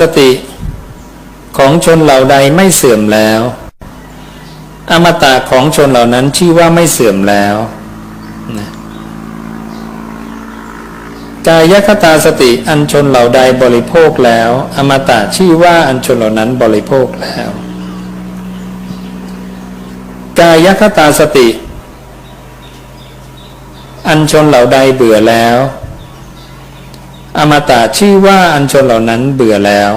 สติของชนเหล่าใดไม่เสื่อมแล้ว อมตะของชนเหล่านั้นชื่อว่าไม่เสื่อมแล้วนะกายคตาสติอันชนเหล่าใดบริโภคแล้ว อมตะชื่อว่าอันชนเหล่านั้นบริโภคแล้ว กายคตาสติ อันชนเหล่าใดเบื่อแล้ว อมตะชื่อว่าอันชนเหล่านั้นเบื่อแล้ว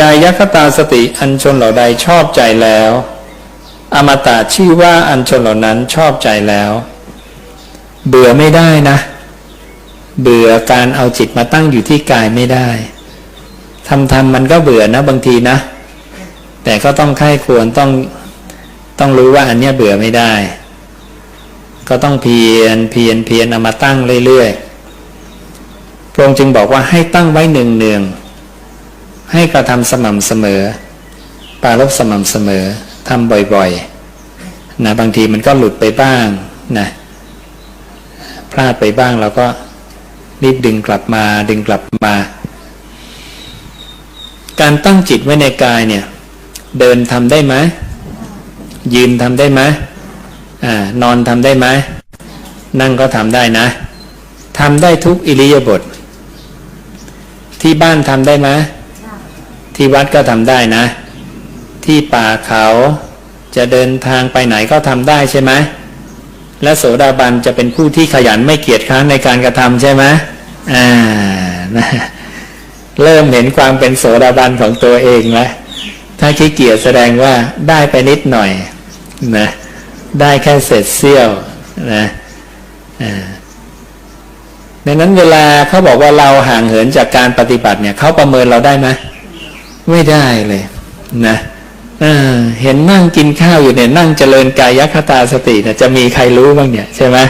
กายคตาสติอันชนเหล่าใดชอบใจแล้ว อมตะชื่อว่าอันชนเหล่านั้นชอบใจแล้ว เบื่อไม่ได้นะ เบื่อการเอาจิตมาตั้งอยู่ที่กายไม่ได้ทำทำมันก็เบื่อนะบางทีนะ แต่ก็ต้องค่ายควรต้องต้องรู้ว่าอันเนี้ยเบื่อไม่ได้ ก็ต้องเพียรเพียรเพียรเอามาตั้งเรื่อยๆ ระองค์จึงบอกว่าให้ตั้งไว้เนืองให้กระทำสม่ำเสมอ ปารบสม่ำเสมอทำบ่อยๆนะบางทีมันก็หลุดไปบ้างนะพลาดไปบ้างเราก็รีบดึงกลับมาดึงกลับมา การตั้งจิตไว้ในกายเนี่ย เดินทำได้ไหมยืนทำได้ไหมอนอนทำได้ไหมนั่งก็ทำได้นะทำได้ทุกอิริยาบถ ที่บ้านทำได้ไหมที่วัดก็ทำได้นะ ที่ป่าเขาจะเดินทางไปไหนก็ทำได้ใช่ไหมและโสดาบันจะเป็นผู้ที่ขยันไม่เกียจคร้านในการกระทำใช่ไหมอ่านะเริ่มเห็นความเป็นโสดาบันของตัวเองแล้วถ้าขี้เกียจแสดงว่าได้ไปนิดหน่อยนะได้แค่เศษเสี้ยวนะอ่า ดังนั้นเวลาเขาบอกว่าเราห่างเหินจากการปฏิบัติเนี่ยเขาประเมินเราได้ไหมไม่ได้เลยนะเห็นนั่งกินข้าวอยู่เนี่ยนั่งเจริญกายคตาสติเนี่ยจะมีใครรู้บ้างเนี่ยใช่ไหม